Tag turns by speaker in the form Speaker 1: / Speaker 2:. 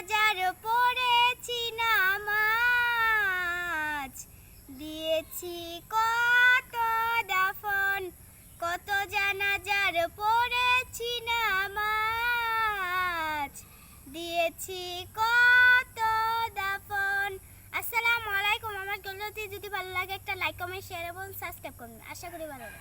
Speaker 1: জানাজার পড়েছি নামাজ। দিয়েছি কত দাফন, কত জানাজার পড়েছি নামাজ। দিয়েছি কত দাফন। আসসালামু আলাইকুম। আমার গল্পটি যদি ভালো লাগে একটা লাইক কমেন্ট শেয়ার এবং সাবস্ক্রাইব করুন। আশা করি ভালো লাগে